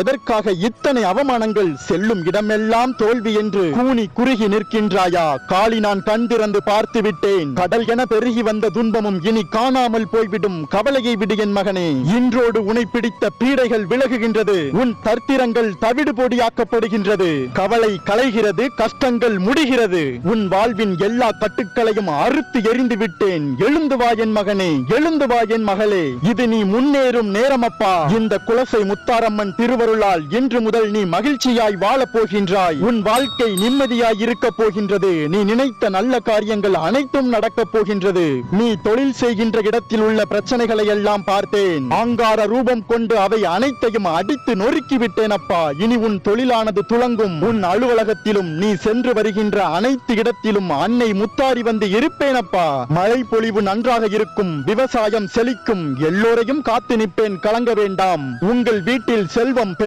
எதற்காக இத்தனை அவமானங்கள் செல்லும் இடமெல்லாம் தோல்வி என்று கூனி குறுகி நிற்கின்றாயா? காளி நான் கண் திறந்து பார்த்து விட்டேன் கடல் என பெருகி வந்த துன்பமும் இனி காணாமல் போய்விடும். கவலையை விடு என் மகனே. இன்றோடு உனை பிடித்த பீடைகள் விலகுகின்றது. உன் தர்த்திரங்கள் தவிடு பொடியாக்கப்படுகின்றது. கவலை களைகிறது கஷ்டங்கள் முடிகிறது. உன் வாழ்வின் எல்லா கட்டுக்களையும் அறுத்து எறிந்து விட்டேன் எழுந்து வா என் மகனே எழுந்து வா என் மகளே. இது நீ முன்னேறும் நேரமப்பா. இந்த குலசை முத்தாரம்மன் திருவ திருவருளால் இன்று முதல் நீ மகிழ்ச்சியாய் வாழப் போகின்றாய். உன் வாழ்க்கை நிம்மதியாய் இருக்கப் போகின்றது. நீ நினைத்த நல்ல காரியங்கள் அனைத்தும் நடக்கப் போகின்றது. நீ தொழில் செய்கின்ற இடத்தில் உள்ள பிரச்சனைகளை எல்லாம் பார்த்தேன். ஆங்கார ரூபம் கொண்டு அவை அனைத்தையும் அடித்து நொறுக்கி விட்டேன் அப்பா இனி உன் தொழிலானது துளங்கும். உன் அலுவலகத்திலும் நீ சென்று வருகின்ற அனைத்து இடத்திலும் அன்னை முத்தாரி வந்து இருப்பேனப்பா. மழை பொழிவு நன்றாக இருக்கும். விவசாயம் செழிக்கும். எல்லோரையும் காத்து நிற்பேன். கலங்க வேண்டாம். உங்கள் வீட்டில் செல்வம்